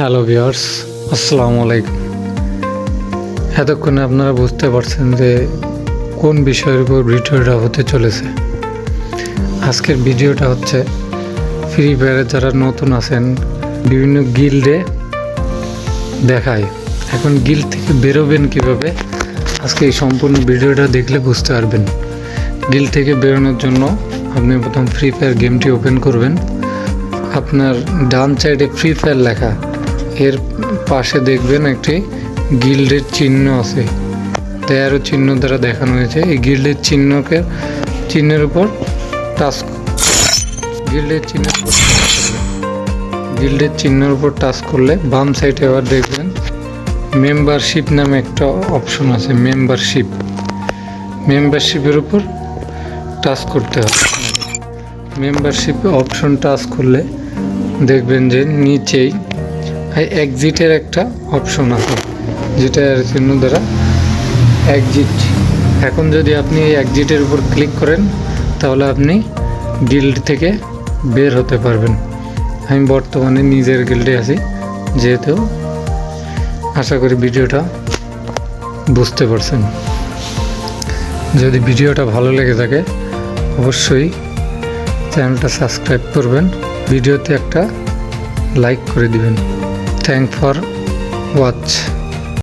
Hello viewers আসসালামু আলাইকুম। এতক্ষণে আপনারা বুঝতে পারছেন যে কোন বিষয়ের উপর ভিডিওটা হতে চলেছে। আজকের ভিডিওটা হচ্ছে ফ্রি ফায়ারে যারা নতুন আছেন, বিভিন্ন গিল্ডে দেখায়। এখন গিল্ড থেকে বেরোবেন কীভাবে? আজকে এই সম্পূর্ণ ভিডিওটা দেখলে বুঝতে পারবেন। গিল্ড থেকে বেরোনোর জন্য আপনি প্রথম ফ্রি ফায়ার গেমটি ওপেন করবেন। আপনার ডান সাইডে ফ্রি ফায়ার লেখা। এর পাশে দেখবেন একটি গিল্ডের চিহ্ন আছে। তেরো চিহ্ন দ্বারা দেখানো হয়েছে। এই গিল্ডের চিহ্নকে, চিহ্নের উপর টাচ গিল্ডের চিহ্নের গিল্ডের চিহ্নের উপর টাচ করলে বাম সাইডে আবার দেখবেন মেম্বারশিপ নামে একটা অপশন আছে মেম্বারশিপ মেম্বারশিপের উপর টাচ করতে হবে। মেম্বারশিপ অপশন টাচ করলে দেখবেন যে নিচেই এক্সিটের একটা অপশন আছে, যেটা চিহ্ন দ্বারা এক্সিট এখন যদি আপনি এই এক্সিটের উপর ক্লিক করেন, তাহলে আপনি গিল্ড থেকে বের হতে পারবেন। আমি বর্তমানে নিজের গিল্ডে আছি, যেহেতু আশা করি ভিডিওটা বুঝতে পারছেন। যদি ভিডিওটা ভালো লেগে থাকে, অবশ্যই চ্যানেলটা সাবস্ক্রাইব করবেন, ভিডিওতে একটা লাইক করে দিবেন। Thank for watch